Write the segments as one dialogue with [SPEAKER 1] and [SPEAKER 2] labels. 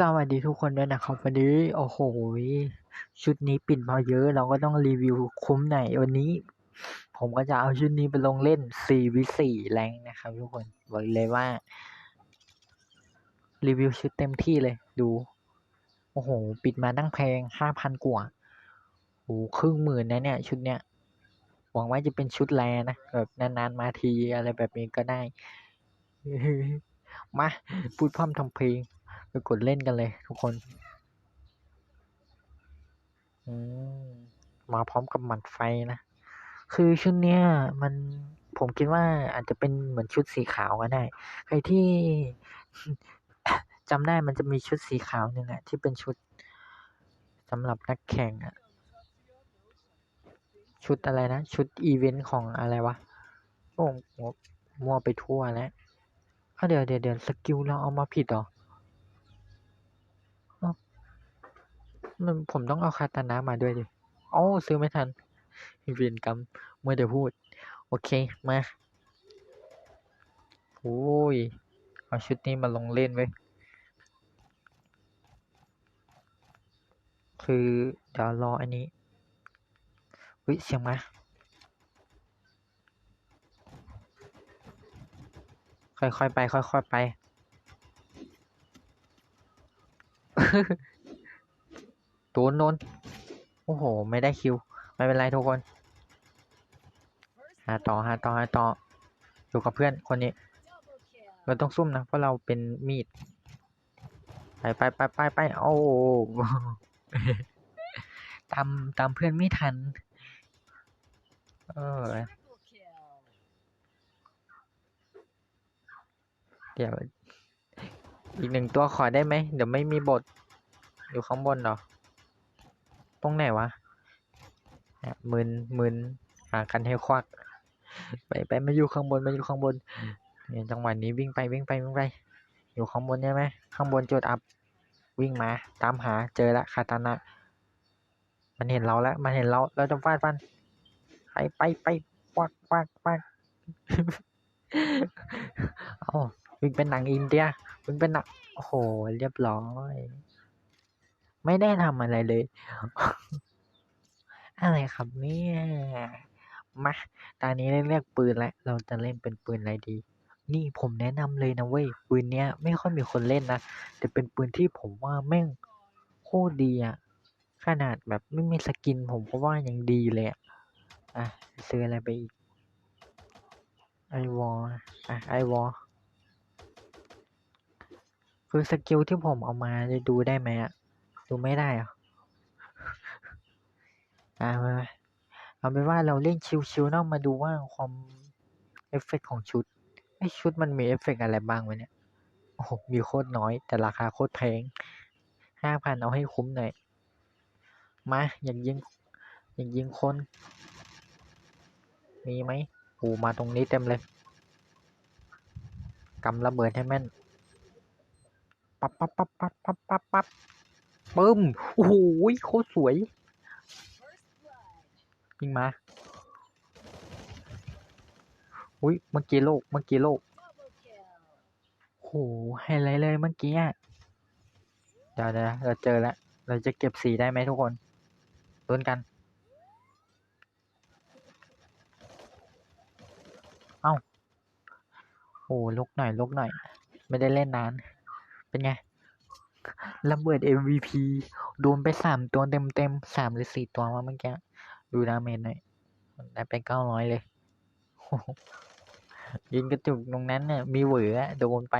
[SPEAKER 1] สวัสดีทุกคนด้วยนะครับ วันนี้โอ้โหชุดนี้ปิดมาเยอะ เราก็ต้องรีวิวคุ้มหนวันนี้ ผมก็จะเอาชุดนี้ไปลงเล่น4วิ4แรงนะครับ ทุกคนบอกเลยว่า รีวิวชุดเต็มที่เลย ดู โอ้โห ปิดมาตั้งแพงห้าพันกว่าโอ้ครึ่งหมื่นนะเนี่ย ชุดเนี้ยหวังว่าจะเป็นชุดแรนะแบบนานๆมาทีอะไรแบบนี้ก็ได้มาพูดพร่ำทำเพลง ไปกดเล่นกันเลยทุกคน มาพร้อมกับหมัดไฟนะ คือชุดเนี้ยมันผมคิดว่าอาจจะเป็นเหมือนชุดสีขาวก็ได้ ใครที่จำได้มันจะมีชุดสีขาวหนึ่งอะที่เป็นชุดสำหรับนักแข่งอะชุดอะไรนะ ชุดอีเวนต์ของอะไรวะโอ้มัวมัวไปทั่วแล้วเดี๋ยวเดี๋ยวเดี๋ยวสกิลเราเอามาผิดหรอ มันผมต้องเอาคาตานะมาด้วยดิอ๋อซื้อไม่ทันเวียนกรรมเมื่อเดี๋ยวพูด โอเค มาโอ้ย เอาชุดนี้มาลงเล่นไว้คือเดี๋ยวรออันนี้วิเสียงมาค่อยๆไป ค่อยๆไป โดนโดนโอ้โห ไม่ได้คิว ไม่เป็นไรทุกคน หาต่อหาต่อหาต่ออยู่กับเพื่อนคนนี้ เราต้องซุ่มนะ เพราะเราเป็นมีด ไปไปไปไปไปโอ้ตามตามเพื่อนไม่ทัน เออ เดี๋ยว อีกหนึ่งตัวขอได้ไหม เดี๋ยวไม่มีบท อยู่ข้างบนเหรอ ตรงไหนวะมึนมึนหากันให้ควัก ไปไปมาอยู่ข้างบนมาอยู่ข้างบนเนี่ยจังหวะนี้วิ่งไปวิ่งไปวิ่งไป อยู่ข้างบนใช่ไหมข้างบนจุดอัพวิ่งมา ตามหาเจอละคาตานะ มันเห็นเราแล้วมันเห็นเราเราจะฟาดฟันไปไปไปควักควักควักเอาวิ่งเป็นหนังอินเดียวิ่งเป็นหนังโอ้โหเรียบร้อย ไม่ได้ทำอะไรเลย อะไรครับเนี่ยมาตอนนี้ได้เลือกปืนแล้ว เราจะเล่นเป็นปืนอะไรดี นี่ผมแนะนำเลยนะเว้ย ปืนเนี้ยไม่ค่อยมีคนเล่นนะ แต่เป็นปืนที่ผมว่าแม่งโคตรดีอะขนาดแบบไม่มีสกินผมก็ว่ายังดีเลยอะอะซื้ออะไรไปอีกไอวอลอะไอวอลคือสกิลที่ผมเอามาจะดูได้ไหมอะ ดูไม่ได้เหรออะมาเอาเป็นว่าเราเล่นชิวๆเนาะมาดูว่าความเอฟเฟกของชุดไอชุดมันมีเอฟเฟกอะไรบ้างวะเนี่ยโอ้โหมีโคตรน้อย แต่ราคาโคตรแพงห้าพันเอาให้คุ้มหน่อย มา อยากยิง อยากยิงคน มีไหมโอ้มาตรงนี้เต็มเลยกำระเบิดให้แม่นปั๊บปั๊บปั๊บปั๊บปั๊บปั๊บปั๊บ ปึ้มโอ้โหโคตรสวยยิงมาอุ้ยเมื่อกี้โลกเมื่อกี้โลกโหไฮไลท์เลยเมื่อกี้อะเดี๋ยวเดี๋ยวเราเจอแล้วเราจะเก็บสีได้ไหมทุกคนลุ้นกัน เอ้าโอ้ลุกหน่อยลุกหน่อย ไม่ได้เล่นนาน เป็นไง ระเบิด MVP โดนไปสามตัวเต็มเต็มสามหรือสี่ตัวมาเมื่อกี้ ดูดาเมจหน่อย ได้ไปเก้าร้อยเลย ยิงกระจุกตรงนั้นเนี่ยมีเหวอโดนไป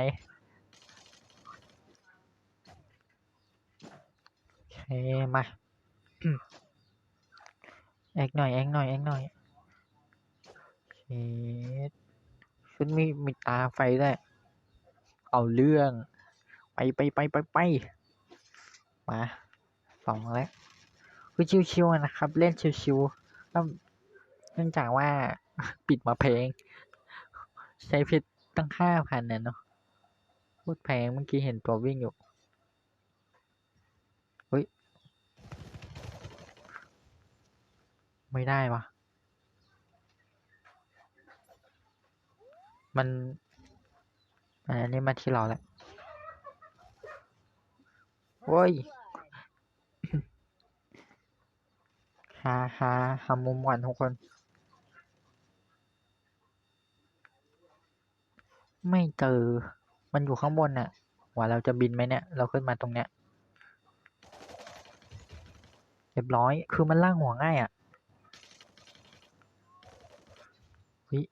[SPEAKER 1] โอเคมาแอกหน่อยแอกหน่อยแอกหน่อยโอเคชุดมีมีตาไฟได้ เอาเรื่อง ไปไปไปไปไปมาสองแล้วคือชิวๆนะครับ เล่นชิวๆแล้วเนื่องจากว่าปิดมาเพลง ใช้เพชรตั้งห้าพันเนี่ยเนาะพูดแพงเมื่อกี้เห็นตัววิ่งอยู่เฮ้ยไม่ได้วะมันอันนี้มาที่เราแล้ว โว้ยหาหาหามุมก่อนทุกคน ไม่เจอ มันอยู่ข้างบนน่ะ ว่าเราจะบินไหมเนี่ย เราขึ้นมาตรงเนี้ยเรียบร้อย คือมันล่างหัวง่ายอะเฮ้ย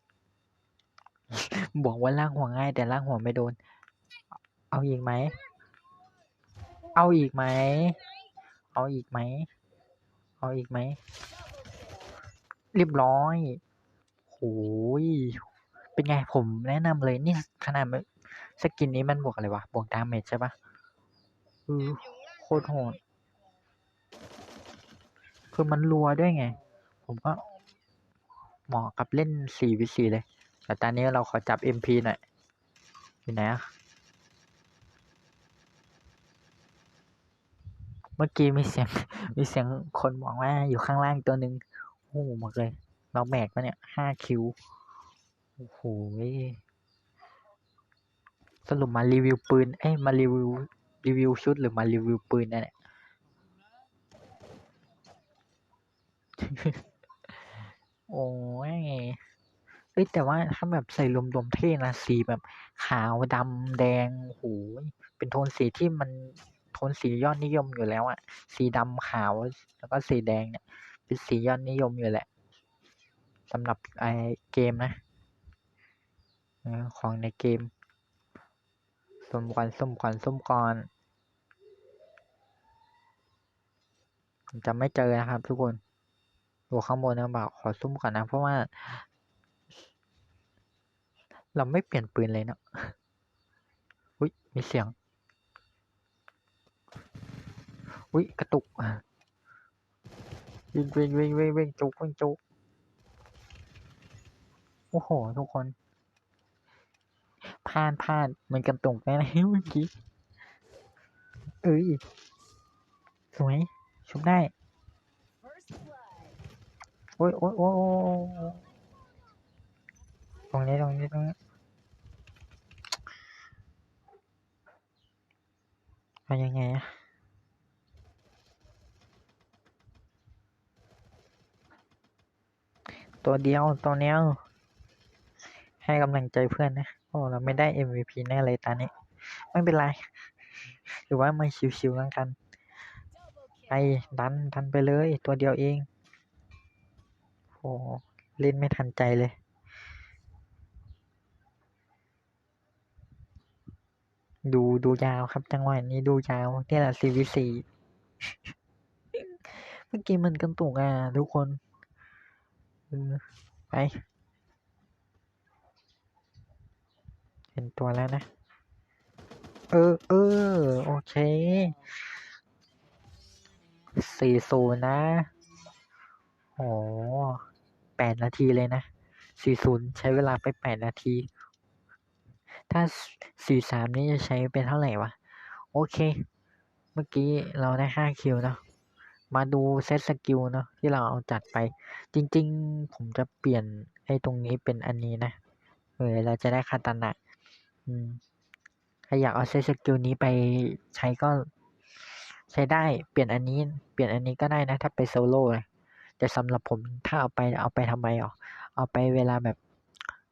[SPEAKER 1] บอกว่าล่างหัวง่าย แต่ล่างหัวไม่โดน เอาอีกไหม เอาอีกไหม เอาอีกไหม เอาอีกไหม เรียบร้อยโหยเป็นไงผมแนะนำเลยนี่ขนาดสกินนี้มันบวกอะไรวะ บวกดาเมจใช่ปะเออโคตรโหด คือมันรัวด้วยไง ผมก็เหมาะกับเล่นสี่วิสี่เลย แต่ตอนนี้เราขอจับ MP หน่อยอยู่ไหนอะ เมื่อกี้มีเสียง มีเสียงคนบอกว่าอยู่ข้างล่างตัวหนึ่งโอ้โหหมดเลย เราแบกมาเนี่ยห้าคิวโอ้โหสรุปมารีวิวปืน เอ้ยมารีวิวรีวิวชุดหรือมารีวิวปืนนั่นแหละโอ้ยเอ้ยแต่ว่าถ้าแบบใส่รวมๆเท่นะสีแบบขาวดำแดงโอ้โหเป็นโทนสีที่มัน โทนสียอดนิยมอยู่แล้วอะสีดำขาวแล้วก็สีแดงเนี่ย เป็นสียอดนิยมอยู่แหละสำหรับไอเกมนะของในเกมส้มก่อนส้มก่อนส้มก่อนจะไม่เจอนะครับ ทุกคนดูข้างบนนะบอกขอซุ่มก่อนนะ เพราะว่า เราไม่เปลี่ยนปืนเลยเนาะอุ้ยมีเสียง อุ้ยกระตุกวิ่งวิ่งวิ่งวิ่งวิ่งจุกวิ่งจุกโอ้โห ทุกคนพลาดพลาดมันกระตุกแน่ๆเมื่อกี้ เอ้ย สวย ชุบได้โอ้ยโอ้ยโอ้ยโอ้ยตรงนี้ตรงนี้ตรงนี้เอายังไงอะ ตัวเดียวตัวเนี้ยให้กำลังใจเพื่อนนะโอ้เราไม่ได้ MVP แน่เลยตอนนี้ ไม่เป็นไร หรือว่ามาชิวๆแล้วกันไปดันดันไปเลย ตัวเดียวเองโอ้เล่นไม่ทันใจเลย ดูดูยาวครับ จังหวะนี้ดูยาวเนี่ยแหละ CVC เมื่อกี้มันกันตุกอะทุกคน ไป เห็นตัวแล้วนะ เออเออโอเคสี่ศูนย์นะโอ้แปดนาทีเลยนะสี่ศูนย์ใช้เวลาไปแปดนาที ถ้าสี่สามนี่จะใช้เป็นเท่าไหร่วะ โอเค เมื่อกี้เราได้ห้าคิวเนาะ มาดูเซตสกิลเนาะที่เราเอาจัดไป จริง ๆ ผมจะเปลี่ยนไอ้ตรงนี้เป็นอันนี้นะเออเราจะได้คาตานะอืมถ้าอยากเอาเซตสกิลนี้ไปใช้ก็ใช้ได้เปลี่ยนอันนี้ เปลี่ยนอันนี้ก็ได้นะ ถ้าไปโซโล่นะแต่สำหรับผมถ้าเอาไปเอาไปทำไมอะเอาไปเวลาแบบ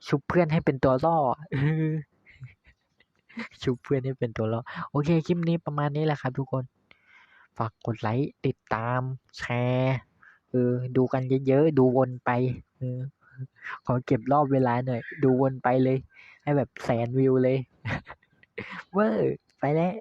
[SPEAKER 1] ชุบเพื่อนให้เป็นตัวล่อชุบเพื่อนให้เป็นตัวล่อโอเคคลิปนี้ประมาณนี้แหละครับทุกคน ฝากกดไลค์ติดตามแชร์เออดูกันเยอะๆดูวนไปเออขอเก็บรอบเวลาหน่อย ดูวนไปเลย ให้แบบแสนวิวเลย เวอร์ไปแล้ว